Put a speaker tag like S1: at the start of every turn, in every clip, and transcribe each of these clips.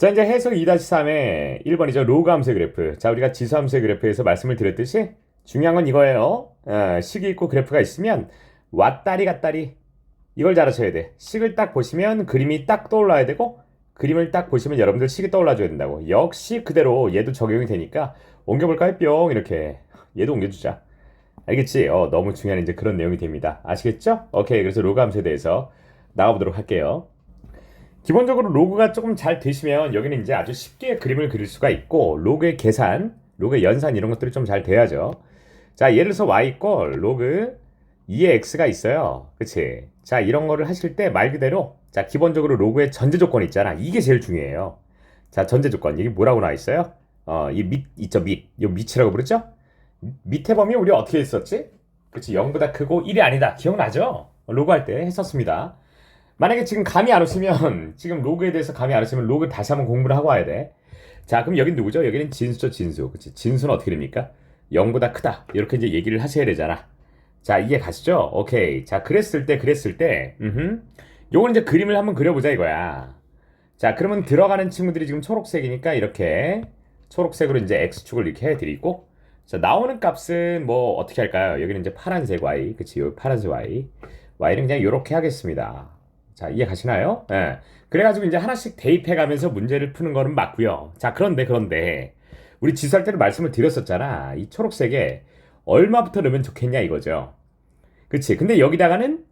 S1: 자, 이제 해석 2-3의 1번이죠. 로그 함수의 그래프. 자, 우리가 지수 함수의 그래프에서 말씀을 드렸듯이 중요한 건 이거예요. 어, 식이 있고 그래프가 있으면 왔다리 갔다리 이걸 잘 아셔야 돼. 식을 딱 보시면 그림이 딱 떠올라야 되고 그림을 딱 보시면 여러분들 식이 떠올라줘야 된다고. 역시 그대로 얘도 적용이 되니까 옮겨볼까요? 뿅 이렇게 얘도 옮겨주자. 알겠지? 어, 너무 중요한 이제 그런 내용이 됩니다. 아시겠죠? 오케이. 그래서 로그 함수에 대해서 나가보도록 할게요. 기본적으로 로그가 조금 잘 되시면 여기는 이제 아주 쉽게 그림을 그릴 수가 있고 로그의 계산, 로그의 연산 이런 것들이 좀 잘 돼야죠. 자, 예를 들어서 y 꼴 로그 2의 x가 있어요. 그치? 자, 이런 거를 하실 때 말 그대로 자, 기본적으로 로그의 전제 조건 있잖아. 이게 제일 중요해요. 자, 전제 조건. 이게 뭐라고 나와 있어요? 어, 이 밑 있죠, 밑. 이 밑이라고 부르죠? 밑에 범위 우리 어떻게 했었지? 그치, 0보다 크고 1이 아니다. 기억나죠? 로그 할 때 했었습니다. 만약에 지금 감이 안 오시면 지금 로그에 대해서 감이 안 오시면 로그 다시 한번 공부를 하고 와야 돼. 자, 그럼 여긴 누구죠? 여기는 진수죠, 진수. 그치? 진수는 어떻게 됩니까? 0보다 크다. 이렇게 이제 얘기를 하셔야 되잖아. 자, 이해 가시죠? 오케이. 자, 그랬을 때, 그랬을 때, 음, 요건 이제 그림을 한번 그려보자 이거야. 자, 그러면 들어가는 친구들이 지금 초록색이니까 이렇게 초록색으로 이제 x축을 이렇게 해드리고, 자, 나오는 값은 뭐 어떻게 할까요? 여기는 이제 파란색 y, 그치? 여기 파란색 y. y는 그냥 이렇게 하겠습니다. 자, 이해 가시나요? 예. 그래가지고 이제 하나씩 대입해 가면서 문제를 푸는 거는 맞고요. 자, 그런데, 그런데, 우리 지수할 때는 말씀을 드렸었잖아. 이 초록색에 얼마부터 넣으면 좋겠냐 이거죠. 그치? 근데 여기다가는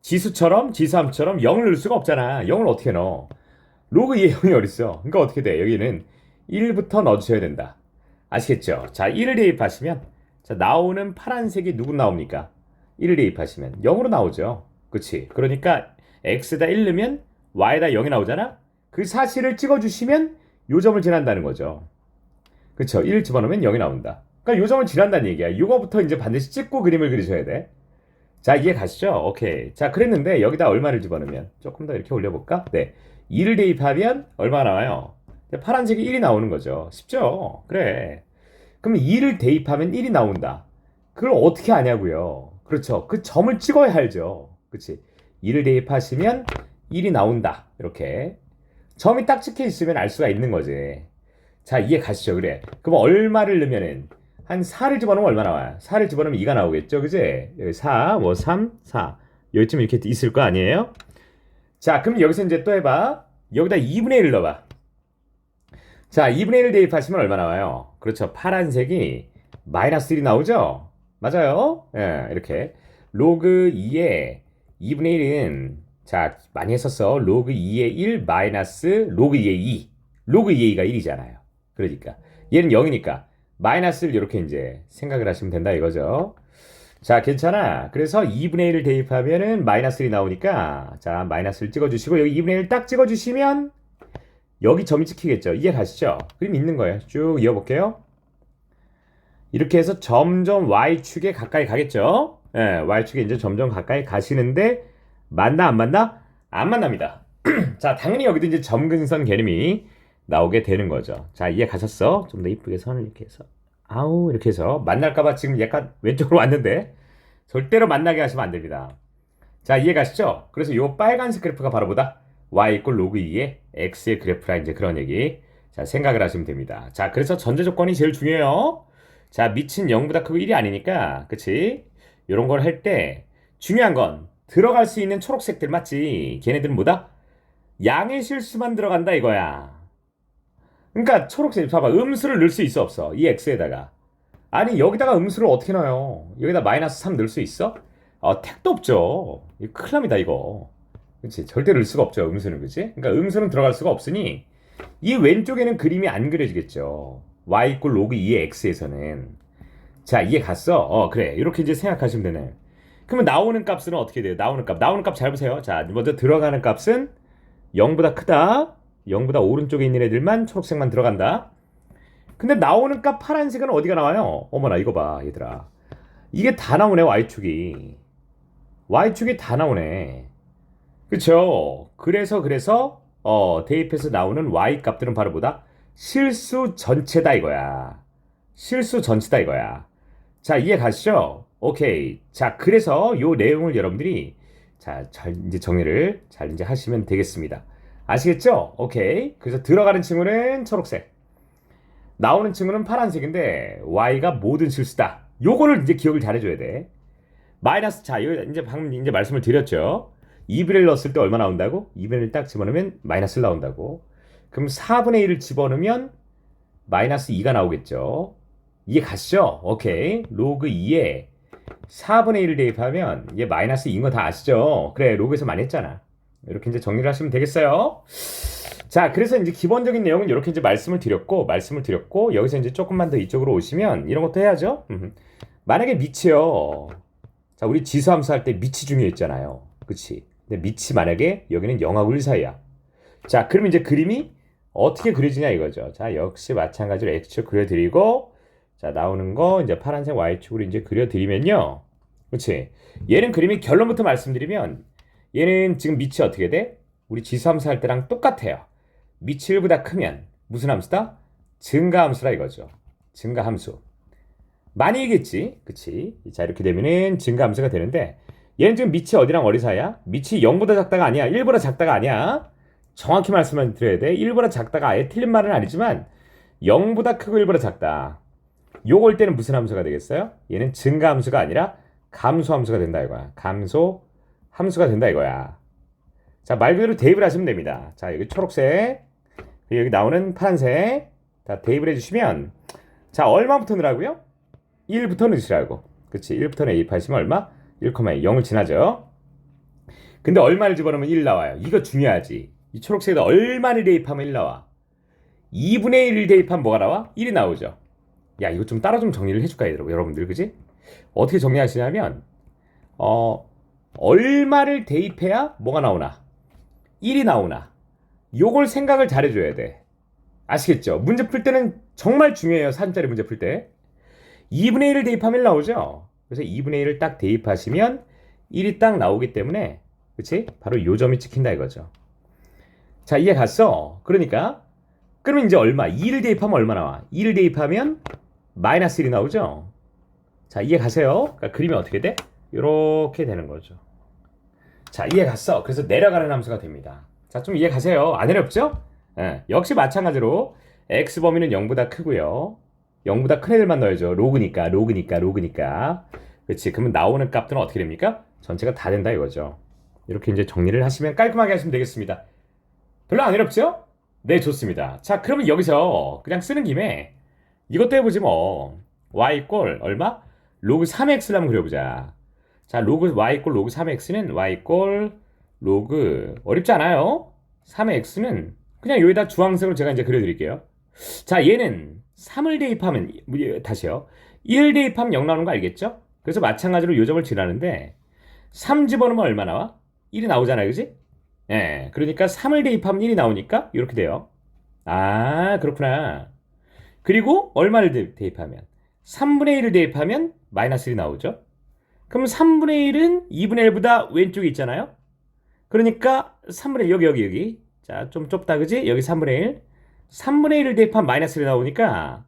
S1: 지수처럼, 지수함처럼 0을 넣을 수가 없잖아. 0을 어떻게 넣어? 로그 2의 0이 어딨어? 그러니까 어떻게 돼? 여기는 1부터 넣어주셔야 된다. 아시겠죠? 자, 1을 대입하시면, 자, 나오는 파란색이 누구 나옵니까? 1을 대입하시면 0으로 나오죠. 그치? 그러니까 x에다 1 넣으면 y에다 0이 나오잖아? 그 사실을 찍어주시면 요 점을 지난다는 거죠. 그쵸? 1 집어넣으면 0이 나온다. 그러니까 요 점을 지난다는 얘기야. 이거부터 이제 반드시 찍고 그림을 그리셔야 돼. 자, 이해 가시죠? 오케이. 자, 그랬는데 여기다 얼마를 집어넣으면 조금 더 이렇게 올려볼까? 네. 2를 대입하면 얼마가 나와요? 파란색이 1이 나오는 거죠. 쉽죠? 그래. 그럼 2를 대입하면 1이 나온다. 그걸 어떻게 아냐고요? 그렇죠. 그 점을 찍어야 알죠. 그치? 2를 대입하시면 1이 나온다. 이렇게. 점이 딱 찍혀 있으면 알 수가 있는 거지. 자, 이해 가시죠? 그래. 그럼 얼마를 넣으면은 한 4를 집어넣으면 얼마 나와요? 4를 집어넣으면 2가 나오겠죠? 그지? 여기 4, 뭐 3, 4. 여기쯤 이렇게 있을 거 아니에요? 자, 그럼 여기서 이제 또 해봐. 여기다 2분의 1을 넣어봐. 자, 2분의 1을 대입하시면 얼마 나와요? 그렇죠. 파란색이 마이너스 1이 나오죠? 맞아요? 예, 이렇게. 로그 2에 2분의 1은 자, 많이 했었어. 로그 2의 1 마이너스 로그 2의 2. 로그 2의 2가 1이잖아요. 그러니까. 얘는 0이니까 마이너스를 이렇게 이제 생각을 하시면 된다 이거죠. 자, 괜찮아. 그래서 2분의 1을 대입하면은 마이너스 1이 나오니까 자, 마이너스를 찍어주시고 여기 2분의 1딱 찍어주시면 여기 점이 찍히겠죠. 이해 가시죠? 그림 있는 거예요. 쭉 이어볼게요. 이렇게 해서 점점 Y축에 가까이 가겠죠? 예, Y축에 이제 점점 가까이 가시는데 맞나 안 맞나? 안 만납니다. 자, 당연히 여기도 이제 점근선 개념이 나오게 되는 거죠. 자, 이해 가셨어? 좀 더 이쁘게 선을 이렇게 해서. 아우, 이렇게 해서. 만날까봐 지금 약간 왼쪽으로 왔는데, 절대로 만나게 하시면 안 됩니다. 자, 이해 가시죠? 그래서 요 빨간색 그래프가 바로 보다 y 이꼴 로그 2의 x의 그래프라 이제 그런 얘기. 자, 생각을 하시면 됩니다. 자, 그래서 전제 조건이 제일 중요해요. 자, 밑은 0보다 크고 1이 아니니까, 그치? 요런 걸 할 때, 중요한 건, 들어갈 수 있는 초록색들 맞지? 걔네들은 뭐다? 양의 실수만 들어간다 이거야. 그러니까 초록색 봐봐. 음수를 넣을 수 있어 없어? 이 x에다가. 아니 여기다가 음수를 어떻게 넣어요? 여기다 마이너스 3 넣을 수 있어? 어 택도 없죠. 이거 큰일 납니다 이거. 그치? 절대 넣을 수가 없죠 음수는. 그치? 그러니까 음수는 들어갈 수가 없으니 이 왼쪽에는 그림이 안 그려지겠죠. y 이꼴 로그 2의 x에서는 자 이해 갔어 어 그래 이렇게 이제 생각하시면 되네 그러면 나오는 값은 어떻게 돼요 나오는 값 나오는 값 잘 보세요 자 먼저 들어가는 값은 0보다 크다 0보다 오른쪽에 있는 애들만 초록색만 들어간다. 근데 나오는 값 파란색은 어디가 나와요? 어머나 이거 봐 얘들아. 이게 다 나오네 Y축이. Y축이 다 나오네. 그쵸? 그래서 그래서 어 대입해서 나오는 Y 값들은 바로 보다 실수 전체다 이거야. 실수 전체다 이거야. 자 이해 가시죠? 오케이. 자 그래서 요 내용을 여러분들이 자 잘 이제 정리를 잘 이제 하시면 되겠습니다. 아시겠죠? 오케이. 그래서 들어가는 친구는 초록색. 나오는 친구는 파란색인데 y가 모든 실수다. 요거를 이제 기억을 잘 해줘야 돼. 마이너스 자 이거 이제 방금 이제 말씀을 드렸죠. 2분의 1 넣었을 때 얼마 나온다고? 2분의 1 딱 집어넣으면 마이너스 1 나온다고. 그럼 4분의 1을 집어넣으면 마이너스 2가 나오겠죠. 이해 가시죠? 오케이. 로그 2에 4분의 1을 대입하면 이게 마이너스 2인 거 다 아시죠? 그래, 로그에서 많이 했잖아. 이렇게 이제 정리를 하시면 되겠어요. 자, 그래서 이제 기본적인 내용은 이렇게 이제 말씀을 드렸고, 말씀을 드렸고, 여기서 이제 조금만 더 이쪽으로 오시면 이런 것도 해야죠. 음. 만약에 밑이요. 자, 우리 지수 함수 할때 밑이 중요했잖아요. 그치? 근데 밑이 만약에 여기는 0하고 1 사이야. 자, 그럼 이제 그림이 어떻게 그려지냐 이거죠. 자, 역시 마찬가지로 X축 그려드리고, 자, 나오는 거 이제 파란색 Y축으로 이제 그려드리면요. 그치? 얘는 그림이 결론부터 말씀드리면, 얘는 지금 밑이 어떻게 돼? 우리 지수함수 할 때랑 똑같아요. 밑이 1보다 크면 무슨 함수다? 증가함수라 이거죠. 증가함수. 많이 얘기했지. 그치? 자, 이렇게 되면은 증가함수가 되는데, 얘는 지금 밑이 어디랑 어디 사이야? 밑이 0보다 작다가 아니야. 1보다 작다가 아니야. 정확히 말씀을 드려야 돼. 1보다 작다가 아예 틀린 말은 아니지만 0보다 크고 1보다 작다. 요걸 때는 무슨 함수가 되겠어요? 얘는 증가 함수가 아니라 감소 함수가 된다 이거야. 감소 함수가 된다 이거야. 자, 말 그대로 대입을 하시면 됩니다. 자, 여기 초록색, 여기 나오는 파란색, 다 대입을 해주시면, 자, 얼마부터 넣으라고요? 1부터 넣으시라고. 그치, 1부터 대입하시면 얼마? 1,2, 0을 지나죠. 근데 얼마를 집어넣으면 1 나와요. 이거 중요하지. 이 초록색에다 얼마를 대입하면 1 나와? 2분의 1을 대입하면 뭐가 나와? 1이 나오죠. 야, 이거 좀 따로 좀 정리를 해줄까, 여러분들, 그지? 어떻게 정리하시냐면, 어, 얼마를 대입해야 뭐가 나오나? 1이 나오나? 요걸 생각을 잘 해줘야 돼. 아시겠죠? 문제 풀 때는 정말 중요해요. 3짜리 문제 풀 때. 2분의 1을 대입하면 1 나오죠? 그래서 2분의 1을 딱 대입하시면 1이 딱 나오기 때문에, 그치? 바로 요 점이 찍힌다 이거죠. 자, 이해 갔어? 그러니까, 그러면 이제 얼마? 2를 대입하면 얼마 나와? 2를 대입하면 마이너스 1이 나오죠? 자, 이해 가세요? 그러니까 그림이 어떻게 돼? 이렇게 되는 거죠. 자, 이해 갔어? 그래서 내려가는 함수가 됩니다. 자, 좀 이해 가세요? 안 어렵죠? 예, 역시 마찬가지로 x 범위는 0보다 크고요. 0보다 큰 애들만 넣어야죠. 로그니까, 로그니까, 로그니까. 그렇지. 그러면 나오는 값들은 어떻게 됩니까? 전체가 다 된다 이거죠. 이렇게 이제 정리를 하시면 깔끔하게 하시면 되겠습니다. 별로 안 어렵죠? 네, 좋습니다. 자, 그러면 여기서 그냥 쓰는 김에 이것도 해보지 뭐. y 꼴 얼마? 로그 3x를 한번 그려보자. 자, 로그 y 꼴 로그 3x는 y 꼴 로그 어렵지 않아요? 3x는 그냥 여기다 주황색으로 제가 이제 그려드릴게요. 자, 얘는 3을 대입하면 다시요. 1 대입하면 0 나오는 거 알겠죠? 그래서 마찬가지로 요 점을 지나는데 3 집어넣으면 얼마 나와? 1이 나오잖아요, 그지? 예, 그러니까 3을 대입하면 1이 나오니까 이렇게 돼요. 아, 그렇구나. 그리고 얼마를 대입하면? 3분의 1을 대입하면 마이너스 1이 나오죠. 그럼 3분의 1은 2분의 1보다 왼쪽에 있잖아요. 그러니까 3분의 1 여기 여기 여기 자 좀 좁다 그지? 여기 3분의 1 3분의 1을 대입하면 마이너스 1이 나오니까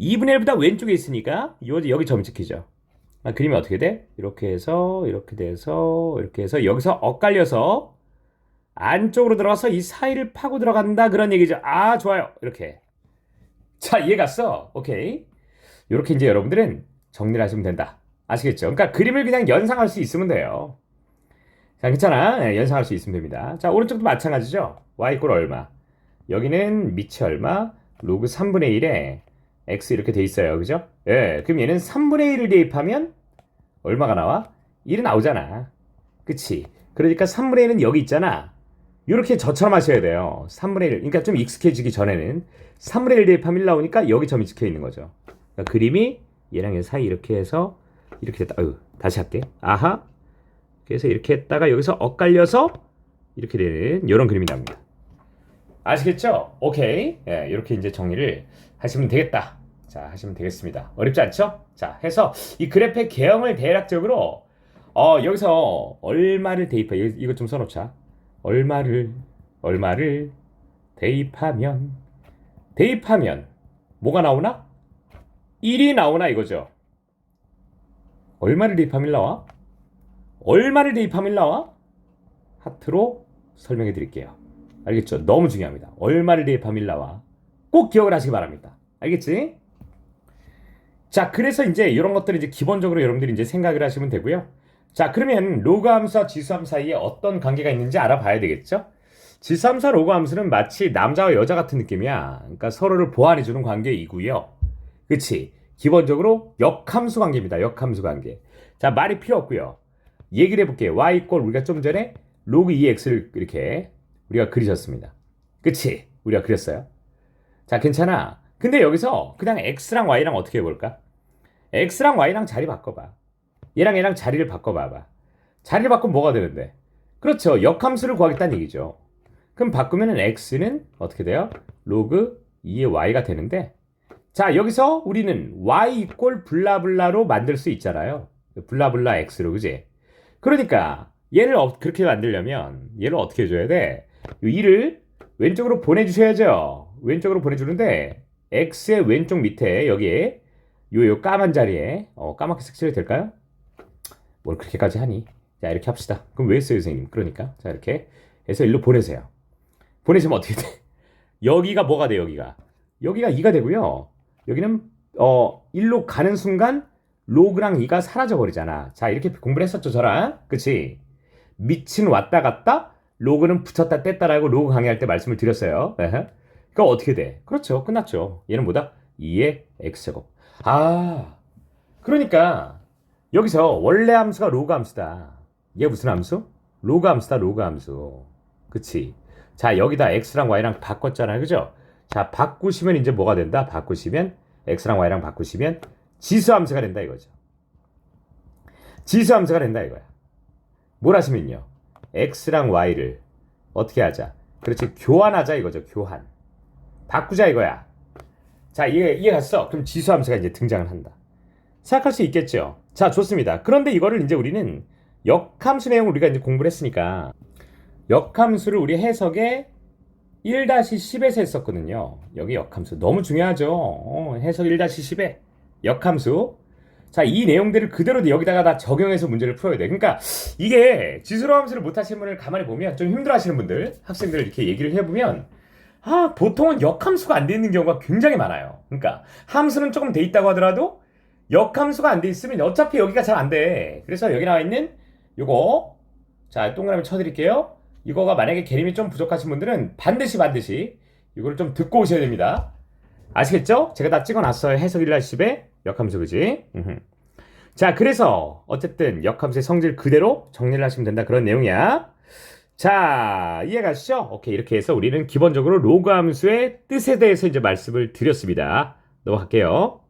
S1: 2분의 1보다 왼쪽에 있으니까 요, 여기 점 찍히죠. 아, 그림이 어떻게 돼? 이렇게 해서 이렇게 돼서 이렇게 해서 여기서 엇갈려서 안쪽으로 들어가서 이 사이를 파고 들어간다 그런 얘기죠. 아 좋아요 이렇게 자 이해 갔어? 오케이 이렇게 이제 여러분들은 정리를 하시면 된다. 아시겠죠? 그러니까 그림을 그냥 연상할 수 있으면 돼요. 자, 괜찮아. 네, 연상할 수 있으면 됩니다. 자, 오른쪽도 마찬가지죠. y 이꼴 얼마? 여기는 밑이 얼마? 로그 3분의 1에 x 이렇게 돼 있어요. 그죠? 예. 네, 그럼 얘는 3분의 1을 대입하면 얼마가 나와? 1이 나오잖아. 그치? 그러니까 3분의 1은 여기 있잖아. 이렇게 저처럼 하셔야 돼요. 3분의 1. 그러니까 좀 익숙해지기 전에는 3분의 1 대입하면 1 나오니까 여기 점이 찍혀 있는 거죠. 그러니까 그림이 얘랑 얘 사이 이렇게 해서 이렇게 됐다. 아유, 다시 할게. 아하. 그래서 이렇게 했다가 여기서 엇갈려서 이렇게 되는 이런 그림이 납니다. 아시겠죠? 오케이. 예, 이렇게 이제 정리를 하시면 되겠다. 자, 하시면 되겠습니다. 어렵지 않죠? 자, 해서 이 그래프의 개형을 대략적으로 어, 여기서 얼마를 대입해 이거 좀 써놓자. 얼마를 얼마를 대입하면 대입하면 뭐가 나오나? 1이 나오나 이거죠. 얼마를 대입하면 나와? 얼마를 대입하면 나와? 하트로 설명해 드릴게요. 알겠죠? 너무 중요합니다. 얼마를 대입하면 1 나와. 꼭 기억을 하시기 바랍니다. 알겠지? 자, 그래서 이제 이런 것들을 이제 기본적으로 여러분들이 이제 생각을 하시면 되고요. 자, 그러면 로그 함수와 지수 함수 사이에 어떤 관계가 있는지 알아봐야 되겠죠? 지수 함수와 로그 함수는 마치 남자와 여자 같은 느낌이야. 그러니까 서로를 보완해주는 관계이고요. 그치? 기본적으로 역함수 관계입니다. 역함수 관계. 자, 말이 필요 없고요. 얘기를 해볼게요. y 이꼴 우리가 좀 전에 로그 2x를 이렇게 우리가 그리셨습니다. 그치? 우리가 그렸어요. 자, 괜찮아. 근데 여기서 그냥 x랑 y랑 어떻게 해볼까? x랑 y랑 자리 바꿔봐. 얘랑 얘랑 자리를 바꿔봐봐. 자리를 바꾸면 뭐가 되는데? 그렇죠. 역함수를 구하겠다는 얘기죠. 그럼 바꾸면은 x는 어떻게 돼요? 로그 2의 y가 되는데 자 여기서 우리는 y 이꼴 블라블라로 만들 수 있잖아요. 블라블라 x로 그지? 그러니까 얘를 어- 그렇게 만들려면 얘를 어떻게 해줘야 돼? 이 2를 왼쪽으로 보내주셔야죠. 왼쪽으로 보내주는데 x의 왼쪽 밑에 여기에 요, 요 까만 자리에 어, 까맣게 색칠이 될까요? 뭘 그렇게까지 하니? 자 이렇게 합시다. 그럼 왜 했어요 선생님? 그러니까 자 이렇게 해서 일로 보내세요. 보내시면 어떻게 돼? 여기가 뭐가 돼 여기가? 여기가 2가 되고요. 여기는 어 1로 가는 순간 로그랑 2가 사라져 버리잖아. 자 이렇게 공부를 했었죠 저랑. 그치? 밑은 왔다 갔다 로그는 붙였다 뗐다라고 로그 강의할 때 말씀을 드렸어요. 그러니까 어떻게 돼? 그렇죠. 끝났죠. 얘는 뭐다? 2의 x제곱. 아 그러니까 여기서 원래 함수가 로그 함수다. 이게 무슨 함수? 로그 함수다 로그 함수. 그치? 자 여기다 x랑 y랑 바꿨잖아요. 그죠? 자 바꾸시면 이제 뭐가 된다? 바꾸시면 x랑 y랑 바꾸시면 지수 함수가 된다 이거죠. 지수 함수가 된다 이거야. 뭘 하시면요. x랑 y를 어떻게 하자? 그렇지 교환하자 이거죠. 교환. 바꾸자 이거야. 자 이해 이해 갔어? 그럼 지수 함수가 이제 등장을 한다. 생각할 수 있겠죠. 자 좋습니다. 그런데 이거를 이제 우리는 역함수 내용을 우리가 이제 공부를 했으니까 역함수를 우리 해석에 1-10에서 했었거든요. 여기 역함수 너무 중요하죠. 어, 해석 1-10에 역함수. 자, 이 내용들을 그대로 여기다가 다 적용해서 문제를 풀어야 돼. 그러니까 이게 지수로 함수를 못 하시는 분을 가만히 보면 좀 힘들어 하시는 분들, 학생들 이렇게 얘기를 해 보면 아, 보통은 역함수가 안돼 있는 경우가 굉장히 많아요. 그러니까 함수는 조금 돼 있다고 하더라도 역함수가 안 돼 있으면 어차피 여기가 잘 안 돼. 그래서 여기 나와 있는 요거 자, 동그라미 쳐드릴게요. 이거가 만약에 개념이 좀 부족하신 분들은 반드시 반드시 이거를 좀 듣고 오셔야 됩니다. 아시겠죠? 제가 다 찍어놨어요. 해석 1날 10에 역함수 그지? 자, 그래서 어쨌든 역함수의 성질 그대로 정리를 하시면 된다 그런 내용이야. 자, 이해가시죠? 오케이, 이렇게 해서 우리는 기본적으로 로그 함수의 뜻에 대해서 이제 말씀을 드렸습니다. 넘어갈게요.